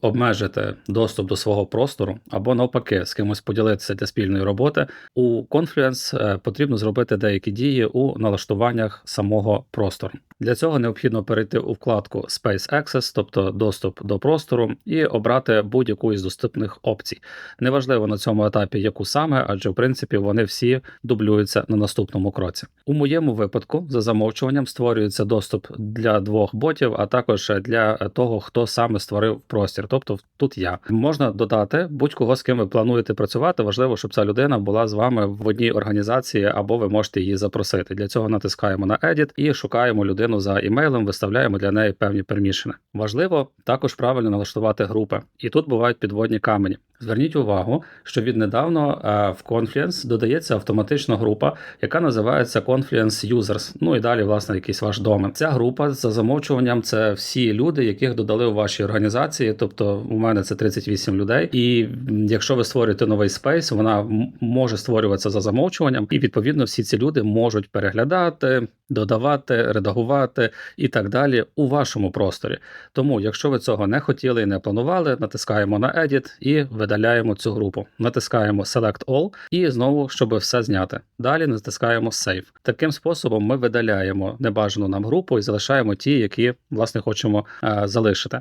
обмежити доступ до свого простору або навпаки з кимось поділитися для спільної роботи, у Confluence е, потрібно зробити деякі дії у налаштуваннях самого простору. Для цього необхідно перейти у вкладку Space Access, тобто доступ до простору, і обрати будь-яку із доступних опцій. Неважливо на цьому етапі, яку саме, адже в принципі вони всі дублюються на наступному кроці. У моєму випадку за замовчуванням створюється доступ для двох ботів, а також для того, хто саме створив простір. Тобто тут я можна додати будь-кого з ким ви плануєте працювати. Важливо, щоб ця людина була з вами в одній організації, або ви можете її запросити. Для цього натискаємо на Edit і шукаємо людину за імейлом, виставляємо для неї певні пермішини. Важливо також правильно налаштувати групи, і тут бувають підводні камені. Зверніть увагу, що віднедавно е, в Confluence додається автоматична група, яка називається Confluence Users. Ну і далі, власне, якийсь ваш домен. Ця група за замовчуванням це всі люди, яких додали у вашій організації. Тобто, у мене це 38 людей. І якщо ви створюєте новий спейс, вона може створюватися за замовчуванням, і відповідно всі ці люди можуть переглядати, додавати, редагувати і так далі у вашому просторі. Тому, якщо ви цього не хотіли і не планували, натискаємо на Edit і видаляємо цю групу. Натискаємо Select All і знову, щоб все зняти. Далі натискаємо Save. Таким способом ми видаляємо небажану нам групу і залишаємо ті, які власне хочемо е, залишити.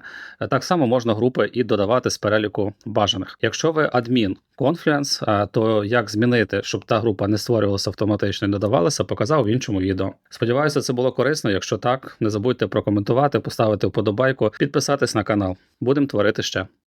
Так само можна групи і додавати з переліку бажаних. Якщо ви адмін Confluence, е, то як змінити, щоб та група не створювалася автоматично і додавалася, показав в іншому відео. Сподіваюся, це було корисно. Якщо так, не забудьте прокоментувати, поставити вподобайку, підписатись на канал. Будемо творити ще.